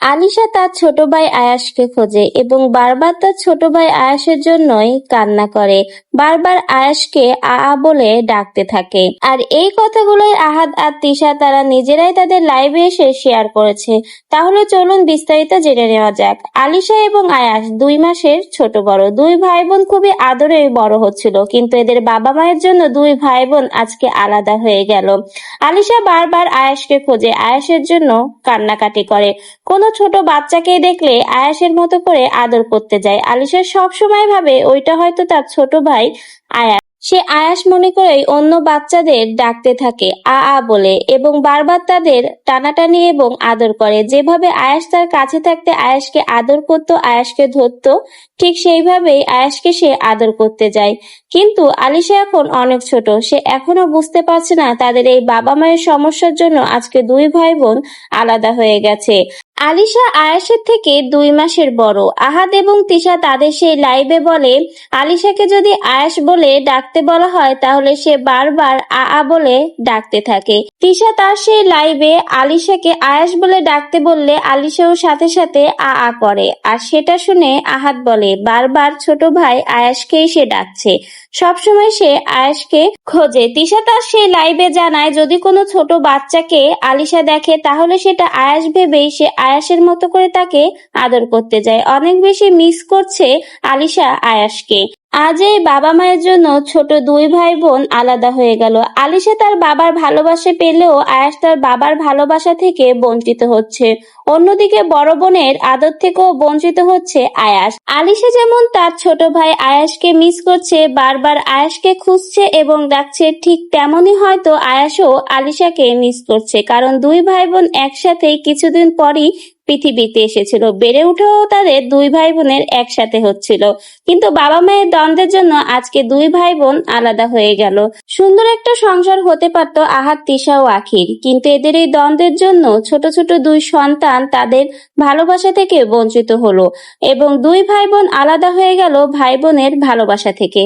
আলিশা তার ছোট ভাই আয়াসকে খোঁজে এবং বারবার তার ছোট ভাই আয়াসের জন্যই কান্না করে। বারবার আয়াসকে আ বলে ডাকতে থাকে। আর এই কথাগুলোই আহাদ আর তিশা তারা নিজেরাই তাদের লাইভে এসে শেয়ার করেছে। তাহলে চলুন বিস্তারিত জেনে নেওয়া যাক। আলিশা এবং আয়াস দুই মাসের ছোট বড়। দুই ভাই বোন খুবই আদরে বড় হচ্ছিল, কিন্তু এদের বাবা মায়ের জন্য দুই ভাই বোন আজকে আলাদা হয়ে গেল। আলিশা বারবার আয়াসকে খোঁজে আয়াসের জন্য কান্নাকাটি করে। কোনো ছোট বাচ্চাকে দেখলে আয়াসের মতো করে আদর করতে যায়। আলিশা সব সময় ভাবে ওইটা হয়তো তার ছোট ভাই আয়াস। সে আয়াস মনে করেই অন্য বাচ্চাদের ডাকতে থাকে, আ আ বলে এবং বারবার তাদের টানাটানি এবং আদর করে। যেভাবে আয়াস তার কাছে থাকতে আয়াসকে আদর করত, আয়াসকে ধরতো, ঠিক সেইভাবেই আয়াসকে সে আদর করতে যায়। কিন্তু আলিশা এখন অনেক ছোট, সে এখনও বুঝতে পারছে না তাদের এই বাবা মায়ের সমস্যার জন্য আজকে দুই ভাই বোন আলাদা হয়ে গেছে। আলিশা আয়াসের থেকে দুই মাসের বড়। আহাদ এবং তিশা তাদের সেই লাইভে বলে, আলিশাকে যদি আয়াস বলে ডাকতে বলা হয়, তাহলে সে বারবার আ আ বলে ডাকতে থাকে। তিশা তার সেই লাইভে আলিশাকে আয়াস বলে ডাকতে বললে আলিশাও সাথে সাথে আ আ করে। আর সেটা শুনে আহাদ বলে, বারবার ছোট ভাই আয়াসকেই সে ডাকছে। সবসময় সে আয়াসকে খোঁজে। তিশা তার সেই লাইভে জানায়, যদি কোনো ছোট বাচ্চাকে আলিশা দেখে, তাহলে সেটা আয়াস ভেবেই সে আয়াসের মতো করে তাকে আদর করতে যায়। অনেক বেশি মিস করছে আলিশা আয়াসকে। আজ এই বাবা মায়ের জন্য ছোট দুই ভাই বোন আলাদা হয়ে গেল। আলিশা তার বাবার ভালোবাসা পেলেও আয়াস তার বাবার ভালোবাসা থেকে বঞ্চিত হচ্ছে। অন্যদিকে বড় বোনের আদর থেকেও বঞ্চিত হচ্ছে আয়াস। আলিশা যেমন তার ছোট ভাই আয়াসকে মিস করছে, বারবার আয়াসকে খুঁজছে এবং ডাকছে, ঠিক তেমনই হয়তো আয়াসও আলিশাকে মিস করছে। কারণ দুই ভাই বোন একসাথে কিছুদিন পরই পৃথিবীতে এসেছিল। বেড়ে উঠেও তাদের দুই ভাই বোনের একসাথে হচ্ছিল। কিন্তু বাবা মায়ের দ্বন্দ্বের জন্য আজকে দুই ভাই বোন আলাদা হয়ে গেল। সুন্দর একটা সংসার হতে পারত আহাত, তিশা ও আখির। কিন্তু এদের এই দ্বন্দ্বের জন্য ছোট ছোট দুই সন্তান তাদের ভালোবাসা থেকে বঞ্চিত হলো এবং দুই ভাই বোন আলাদা হয়ে গেল ভাই বোনের ভালোবাসা থেকে।